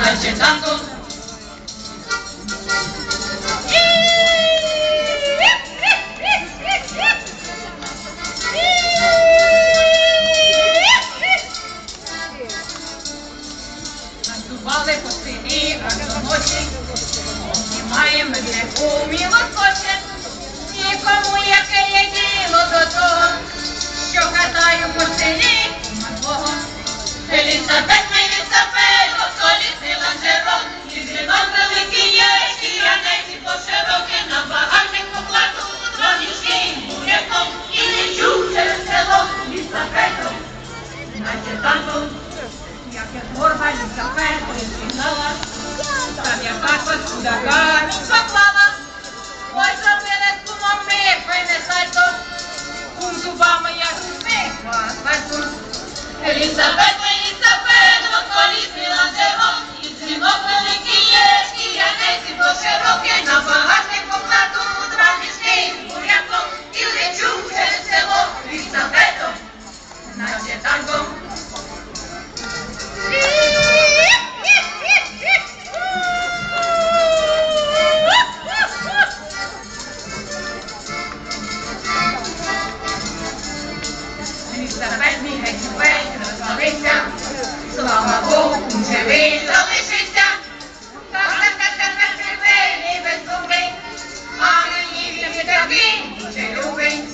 наче танком. Наступали по селі аж до ночі, Обнімає мене уміло хоче, нікому яке acertando y a que forma el café cocinaba, sabía papas, sudagar Pois soplaba, pues al menos como me fue necesario, un subama y a sus pies, más Elizabeth Мій геть розвалився, слава Богу, живий залишився. Та-та-та-та-та-та-та, без зуби, а мені він такий дуже любий.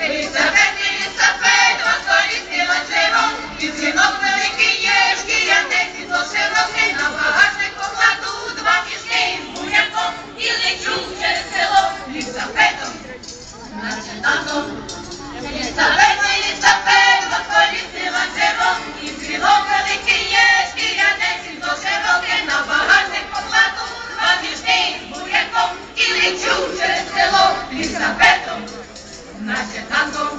Елізабет, Елізабет, розколісний ланцером, і дзвінок великий є, шкірянець і широкий, на багажник покладу два мішки з буряком, і лечу через село Елізабетом, наче татом. Елізабет, Nace el tango.